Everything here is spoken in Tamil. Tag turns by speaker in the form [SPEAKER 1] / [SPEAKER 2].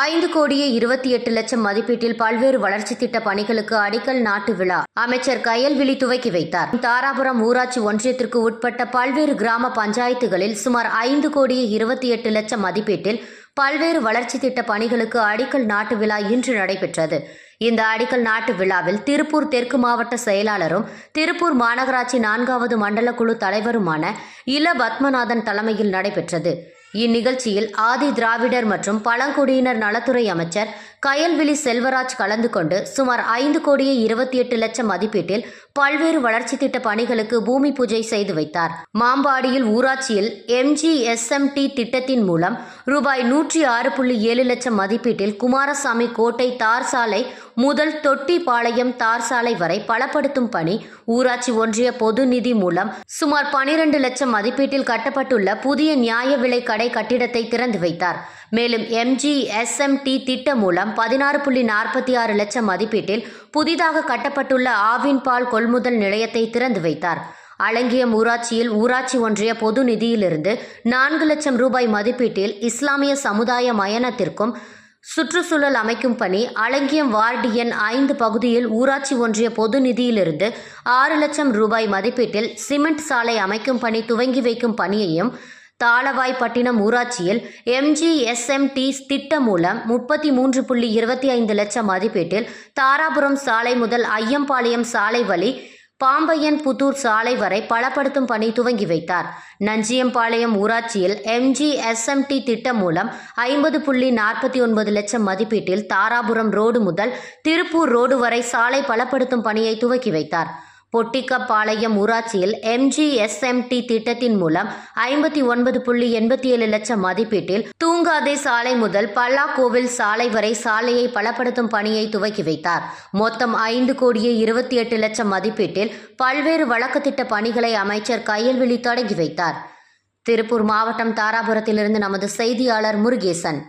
[SPEAKER 1] ஐந்து கோடியே இருபத்தி எட்டு லட்சம் மதிப்பீட்டில் பல்வேறு வளர்ச்சி திட்ட பணிகளுக்கு அடிக்கல் நாட்டு விழா. அமைச்சர் கயல்விழி துவக்கி வைத்தார். தாராபுரம் ஊராட்சி ஒன்றியத்திற்கு உட்பட்ட பல்வேறு கிராம பஞ்சாயத்துகளில் சுமார் ஐந்து கோடியே இருபத்தி எட்டு லட்சம் மதிப்பீட்டில் பல்வேறு வளர்ச்சி திட்ட பணிகளுக்கு அடிக்கல் நாட்டு விழா இன்று நடைபெற்றது. இந்த அடிக்கல் நாட்டு விழாவில் திருப்பூர் தெற்கு மாவட்ட செயலாளரும் திருப்பூர் மாநகராட்சி நான்காவது மண்டல குழு தலைவருமான இல பத்மநாதன் தலைமையில் நடைபெற்றது. இந்நிகழ்ச்சியில் ஆதி திராவிடர் மற்றும் பழங்குடியினர் நலத்துறை அமைச்சர் கயல்விழி செல்வராஜ் கலந்து கொண்டு சுமார் ஐந்து கோடியே இருபத்தி எட்டு லட்சம் மதிப்பீட்டில் பல்வேறு வளர்ச்சி திட்ட பணிகளுக்கு பூமி பூஜை செய்து வைத்தார். மாம்பாடியில் ஊராட்சியில் எம்ஜிஎஸ்எம்டி திட்டத்தின் மூலம் ரூபாய் நூற்றி ஆறு புள்ளி ஏழு லட்சம் மதிப்பீட்டில் குமாரசாமி கோட்டை தார் சாலை முதல் தொட்டிப்பாளையம் தார் சாலை வரை பலப்படுத்தும் பணி ஊராட்சி ஒன்றிய பொது நிதி மூலம் சுமார் பனிரெண்டு லட்சம் மதிப்பீட்டில் கட்டப்பட்டுள்ள புதிய நியாய விலை கடை கட்டிடத்தை திறந்து வைத்தார். மேலும் எம்ஜிஎஸ்எம்டி திட்டம் மூலம் பதினாறு புள்ளி நாற்பத்தி ஆறு லட்சம் மதிப்பீட்டில் புதிதாக கட்டப்பட்டுள்ள ஆவின் பால் கொள்முதல் நிலையத்தை திறந்து வைத்தார். அலங்கியம் ஊராட்சியில் ஊராட்சி ஒன்றிய பொது நிதியிலிருந்து நான்கு லட்சம் ரூபாய் மதிப்பீட்டில் இஸ்லாமிய சமுதாய மயனத்திற்கும் சுற்றுச்சூழல் அமைக்கும் பணி அலங்கியம் வார்டு எண் ஐந்து பகுதியில் ஊராட்சி ஒன்றிய பொது நிதியிலிருந்து ஆறு லட்சம் ரூபாய் மதிப்பீட்டில் சிமெண்ட் சாலை அமைக்கும் பணி துவங்கி வைக்கும் பணியையும் தாளவாய்ப்பட்டினம் ஊராட்சியில் எம்ஜிஎஸ்எம்டி திட்டம் மூலம் முப்பத்தி மூன்று புள்ளி இருபத்தி ஐந்து லட்சம் மதிப்பீட்டில் தாராபுரம் சாலை முதல் ஐயம்பாளையம் சாலை வழி பாம்பையன் புத்தூர் சாலை வரை பலப்படுத்தும் பணி துவங்கி வைத்தார். நஞ்சியம்பாளையம் ஊராட்சியில் எம்ஜிஎஸ்எம்டி திட்டம் மூலம் ஐம்பது புள்ளி நாற்பத்தி ஒன்பது லட்சம் மதிப்பீட்டில் தாராபுரம் ரோடு முதல் திருப்பூர் ரோடு வரை சாலை பலப்படுத்தும் பணியை துவக்கி வைத்தார். பொட்டிக்கப்பாளையம் ஊராட்சியில் எம்ஜிஎஸ்எம்டி திட்டத்தின் மூலம் ஐம்பத்தி ஒன்பது புள்ளி எண்பத்தி ஏழு லட்சம் மதிப்பீட்டில் தூங்காதே சாலை முதல் பல்லாக்கோவில் சாலை வரை சாலையை பலப்படுத்தும் பணியை துவக்கி வைத்தார். மொத்தம் ஐந்து கோடியே இருபத்தி எட்டு லட்சம் மதிப்பீட்டில் பல்வேறு வழக்கு திட்ட பணிகளை அமைச்சர் கையல்விழி தொடங்கி வைத்தார். திருப்பூர் மாவட்டம் தாராபுரத்திலிருந்து நமது செய்தியாளர் முருகேசன்.